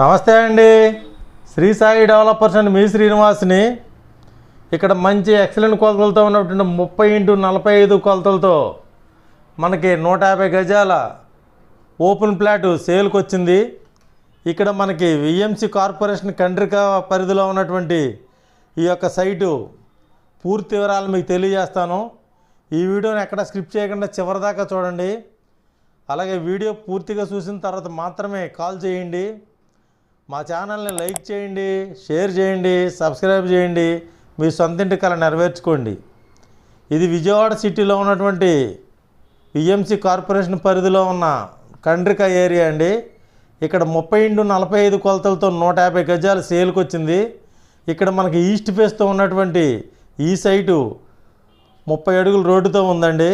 నమస్తే అండి. Sri Sai developers and మీ శ్రీనివాస్ని ఇక్కడ మంచి ఎక్సలెంట్ కొలతలతో ఉన్నటువంటి ముప్పై ఇంటూ నలభై ఐదు కొలతలతో మనకి నూట యాభై గజాల ఓపెన్ ప్లాట్ సేల్కి వచ్చింది ఇక్కడ మనకి విఎంసి కార్పొరేషన్ కండ్రిక పరిధిలో ఉన్నటువంటి ఈ యొక్క సైటు పూర్తి వివరాలు మీకు తెలియజేస్తాను. ఈ వీడియోని ఎక్కడ స్క్రిప్ట్ చేయకుండా చివరిదాకా చూడండి. అలాగే వీడియో పూర్తిగా చూసిన తర్వాత మాత్రమే కాల్ చేయండి. మా ఛానల్ని లైక్ చేయండి షేర్ చేయండి సబ్స్క్రైబ్ చేయండి. మీ సొంతింటి కళ నెరవేర్చుకోండి. ఇది విజయవాడ సిటీలో ఉన్నటువంటి పిఎంసి కార్పొరేషన్ పరిధిలో ఉన్న కండ్రిక ఏరియా అండి. ఇక్కడ ముప్పై ఇండు నలభై ఐదు కొలతలతో నూట యాభై గజాలు సేల్కి వచ్చింది ఇక్కడ మనకి ఈస్ట్ ఫేస్తో ఉన్నటువంటి ఈ సైటు ముప్పై అడుగుల రోడ్డుతో ఉందండి.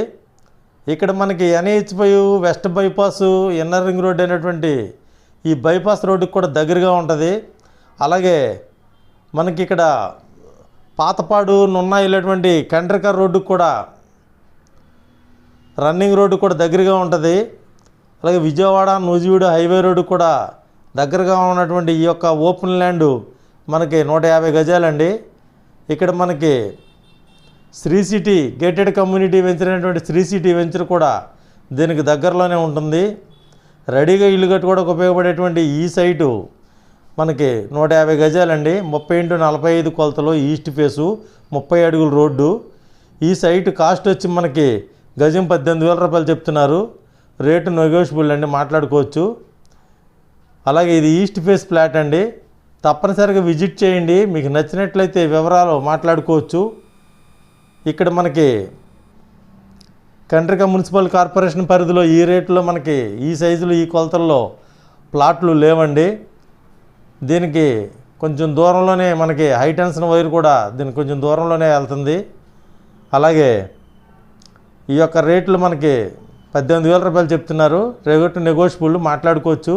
ఇక్కడ మనకి NH five west bypass inner ring road అనేటువంటి ఈ బైపాస్ రోడ్డుకి కూడా దగ్గరగా ఉంటుంది. అలాగే మనకి ఇక్కడ పాతపాడు నున్న వెళ్ళేటువంటి కండ్రికర్ రోడ్డుకు కూడా రన్నింగ్ రోడ్డు కూడా దగ్గరగా ఉంటుంది. అలాగే విజయవాడ నూజివీడు హైవే రోడ్డు కూడా దగ్గరగా ఉన్నటువంటి ఈ యొక్క ఓపెన్ ల్యాండ్ మనకి నూట యాభై గజాలండి. ఇక్కడ మనకి Sri city gated community venture అనేటువంటి శ్రీ సిటీ వెంచర్ కూడా దీనికి దగ్గరలోనే ఉంటుంది. రెడీగా ఇల్లు కట్టుకోవడానికి ఉపయోగపడేటువంటి ఈ సైటు మనకి నూట యాభై గజాలండి. ముప్పై ఇంటూ నలభై ఐదు కొలతలో ఈస్ట్ ఫేసు ముప్పై అడుగుల రోడ్డు. ఈ సైటు కాస్ట్ వచ్చి మనకి గజం పద్దెనిమిది వేల రూపాయలు చెప్తున్నారు. రేటు నెగోషియబుల్ అండి మాట్లాడుకోవచ్చు. అలాగే ఇది ఈస్ట్ ఫేస్ ఫ్లాట్ అండి. తప్పనిసరిగా విజిట్ చేయండి. మీకు నచ్చినట్లయితే వివరాలు మాట్లాడుకోవచ్చు. ఇక్కడ మనకి కండ్రిక మున్సిపల్ కార్పొరేషన్ పరిధిలో ఈ రేట్లో మనకి ఈ సైజులో ఈ కొలతల్లో ప్లాట్లు లేవండి. దీనికి కొంచెం దూరంలోనే మనకి హై టెన్షన్ వైర్ కూడా దీనికి కొంచెం దూరంలోనే వెళ్తుంది. అలాగే ఈ యొక్క రేట్లు మనకి పద్దెనిమిది వేల రూపాయలు చెప్తున్నారు. రేగొట్టు నెగోషియబుల్ మాట్లాడుకోవచ్చు.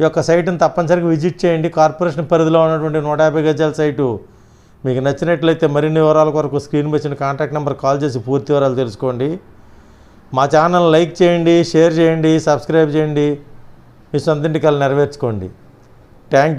ఈ యొక్క సైట్ని తప్పనిసరిగా విజిట్ చేయండి. కార్పొరేషన్ పరిధిలో ఉన్నటువంటి నూట యాభై గజాల సైటు మీకు నచ్చినట్లయితే మరిన్ని వివరాల కొరకు స్క్రీన్ వచ్చిన కాంటాక్ట్ నెంబర్ కాల్ చేసి పూర్తి వివరాలు తెలుసుకోండి. మా ఛానల్ లైక్ చేయండి షేర్ చేయండి సబ్స్క్రైబ్ చేయండి. మీ సొంతింటికలు నెరవేర్చుకోండి. థ్యాంక్